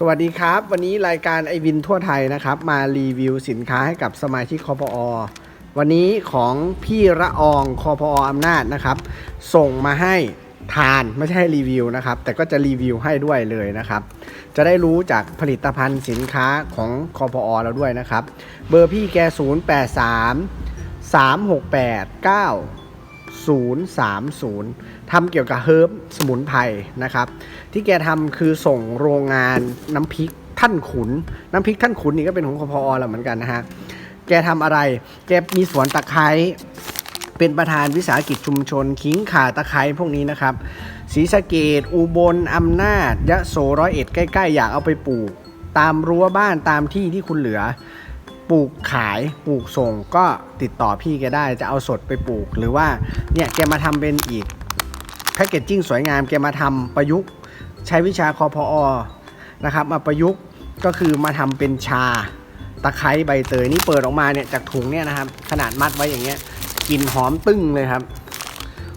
สวัสดีครับ วันนี้รายการไอวินทั่วไทยนะครับ มารีวิวสินค้าให้กับสมาชิกคอพอวันนี้ของพี่ระอองคอพออำนาจนะครับ ส่งมาให้ทานไม่ใช่รีวิวนะครับ แต่ก็จะรีวิวให้ด้วยเลยนะครับ จะได้รู้จากผลิตภัณฑ์สินค้าของคอพอเราด้วยนะครับ เบอร์พี่แก 0 8 3 3 6 8 9 030 ทำเกี่ยวกับเฮิร์บสมุนไพรนะครับ ที่แกทำคือส่งโรงงานน้ำพริกท่านขุน น้ำพริกท่านขุนนี่ก็เป็นของคพอเราเหมือนกันนะฮะแกทำอะไร แกมีสวนตะไคร้เป็นประธานวิสาหกิจชุมชน ขิงข่าตะไคร้พวกนี้นะครับศรีสะเกดอุบลอำนาจ ยะโสร้อยเอ็ดใกล้ ๆ อยากเอาไปปลูก ตามรั้วบ้านตามที่ที่คุณเหลือปลูกขายปลูกส่งก็ติดต่อพี่แกได้จะเอาสดไปปลูก หรือว่าเนี่ยแกมาทำเป็นอีก แพคเกจจิ้งสวยงามแกมาทำประยุกต์ใช้วิชาคอพอนะครับมาประยุกต์ก็คือมาทำเป็นชาตะไคร้ใบเตยนี่เปิดออกมาเนี่ยจากถุงเนี่ยนะครับ ขนาดมัดไว้อย่างเงี้ยกลิ่นหอมตึ้งเลยครับ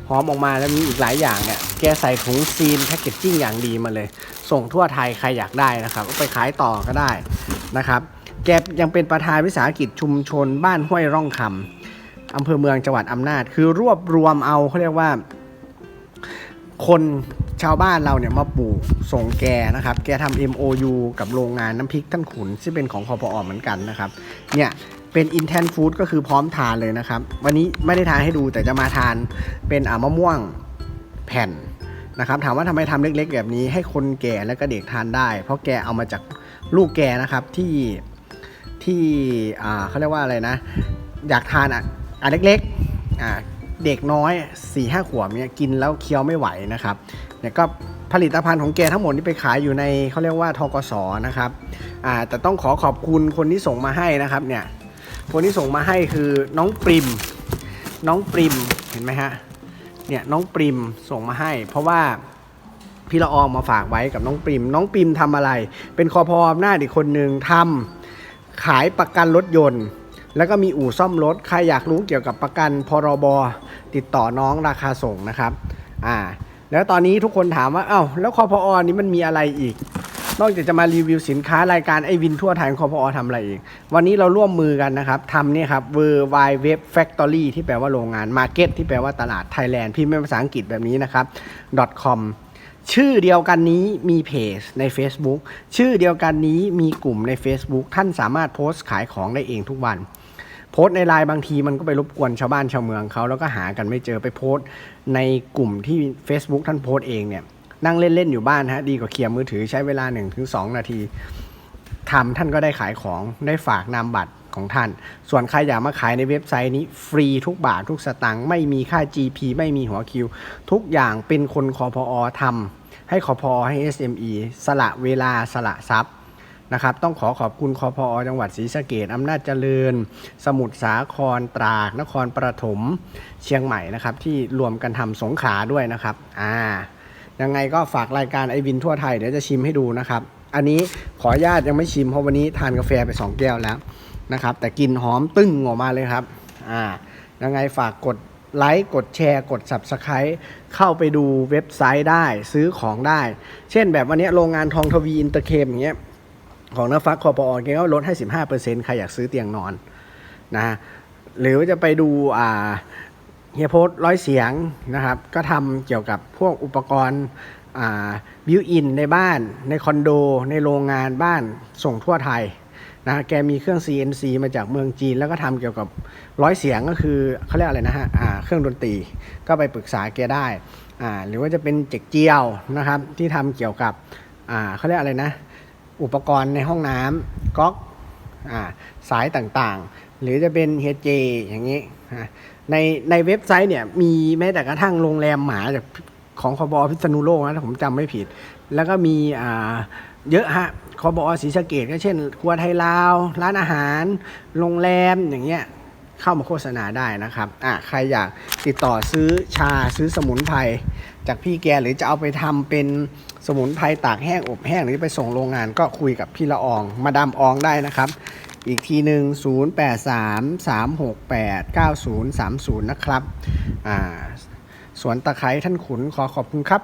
หอมออกมาแล้วมีอีกหลายอย่างเนี่ยแกใส่ถุงซีนแพคเกจจิ้งอย่างดีมาเลย ส่งทั่วไทยใครอยากได้นะครับ ก็ไปขายต่อก็ได้นะครับ แกยังเป็นประธานวิสาหกิจชุมชนบ้านห้วยร่องคำอำเภอเมืองจังหวัดอำนาจ คือรวบรวมเอาเขาเรียกว่า คนชาวบ้านเราเนี่ยมาปลูกส่งแกนะครับ แกทำ MOU กับโรงงานน้ำพริกท่านขุน ซึ่งเป็นของคอพอเหมือนกันนะครับ เนี่ยเป็น Intent Food ก็คือพร้อมทานเลยนะครับ วันนี้ไม่ได้ทานให้ดูแต่จะมาทานเป็นอ่ามะม่วงแผ่นนะครับ ถามว่าทำไมทำเล็กๆ แบบนี้ให้คนแก่และก็เด็กทานได้ เพราะแกเอามาจากลูกแกนะครับที่ที่อ่าเขาเรียกว่าอะไรนะ อยากทานอะอันเล็กๆอ่า เด็กน้อย4ี่ห้าขวบเนี่ยกินแล้วเคี้ยวไม่ไหวนะครับเนี่ยก็ผลิตภัณฑ์ของแกทั้งหมดที่ไปขายอยู่ในเขาเรียกว่าทกสนะครับอ่าแต่ต้องขอขอบคุณคนที่ส่งมาให้นะครับเนี่ยคนที่ส่งมาให้คือน้องปริม น้องปริมเห็นไหมฮะเนี่ยน้องปริมส่งมาให้ เพราะว่าพี่ละอองมาฝากไว้กับน้องปริม น้องปริมทำอะไร เป็นคอพออำนาอีกคนหนึ่งทำขายประกันรถยนต์ แล้วก็มีอู่ซ่อมรถ ใครอยากรู้เกี่ยวกับประกันพรบ ติดต่อน้องราคาส่งนะครับอ่าแล้วตอนนี้ทุกคนถามว่าเอ้าแล้วคอพออนี้มันมีอะไรอีก นอกจากจะมารีวิวสินค้ารายการไอวินทั่วไทยของคอพอทำอะไรอีก วันนี้เราร่วมมือกันนะครับทำนี่ครับ w w w factory ที่แปลว่าโรงงาน market ที่แปลว่าตลาด Thailand พิมพ์เป็นภาษาอังกฤษแบบนี้นะครับ .com ชื่อเดียวกันนี้มีเพจใน Facebook ชื่อเดียวกันนี้มีกลุ่มใน Facebook ท่านสามารถโพสต์ขายของได้เองทุกวัน โพสในไลน์บางทีมันก็ไปรบกวนชาวบ้านชาวเมืองเขาแล้วก็หากันไม่เจอไปโพสในกลุ่มที่ Facebook ท่านโพสเองเนี่ยนั่งเล่น ๆ อยู่บ้านฮะดีกว่าเคลียร์มือถือใช้เวลา 1-2 นาทีทำท่านก็ได้ขายของได้ฝากนามบัตรของท่าน ส่วนใครอยากมาขายในเว็บไซต์นี้ ฟรีทุกบาททุกสตังค์ไม่มีค่า GP ไม่มีหัวคิว ทุกอย่างเป็นคนคอพอทำให้คอพอให้ SME สละเวลาสละทรัพย์ นะครับต้องขอขอบคุณคอพอจังหวัดศรีสะเกดอำนาจเจริญ สมุทรสาครตราดนครปฐมเชียงใหม่นะครับที่รวมกันทำสงขลาด้วยนะครับอ่ายังไงก็ฝากรายการไอวินทั่วไทยเดี๋ยวจะชิมให้ดูนะครับอันนี้ขออนุญาตยังไม่ชิมเพราะวันนี้ทานกาแฟไป 2 แก้วแล้วนะครับแต่กลินหอมตึ้งออกมาเลยครับอ่ายังไงฝากกดไลค์กดแชร์กด Subscribe เข้าไปดูเว็บไซต์ได้ซื้อของได้ เช่นแบบวันนี้โรงงานทองทวีอินเตอร์เคมอย่างเงี้ย ของนฟักคอปอแกก็ลดให้15%ใครอยากซื้อเตียงนอนนะหรือจะไปดูอ่าเฮียโพสร้อยเสียงนะครับ ก็ทำเกี่ยวกับพวกอุปกรณ์บิวอินในบ้าน ในคอนโด ในโรงงานบ้านส่งทั่วไทยนะแกมีเครื่อง CNC มาจากเมืองจีน แล้วก็ทำเกี่ยวกับร้อยเสียงก็คือเขาเรียกอะไรนะฮะเครื่องดนตรีก็ไปปรึกษาแกได้หรือว่าจะเป็นเจ็กเจียวนะครับที่ทำเกี่ยวกับเขาเรียกอะไรนะ อุปกรณ์ในห้องน้ำก๊อกอสายต่างๆ หรือจะเป็นเฮเจอย่างนี้ในในเว็บไซต์เนี่ยมีแม้แต่กระทั่งโรงแรมหมาจากของคอบพิษณุโลกนะถ้าผมจำไม่ผิด แล้วก็มีอ่าเยอะฮะคอบศรีสะเกดก็เช่น ครัวไทยลาว ร้านอาหาร โรงแรมอย่างเงี้ยเข้ามาโฆษณาได้นะครับอะใครอยากติดต่อซื้อชาซื้อสมุนไพรจากพี่แกหรือจะเอาไปทำเป็น สมุนไพรตากแห้งอบแห้งหรือไปส่งโรงงานก็คุยกับพี่ละออง มาดามอองได้นะครับ อีกทีหนึ่ง083 368 9030 นะครับ อ่าสวนตะไคร้ท่านขุนขอขอบคุณครับ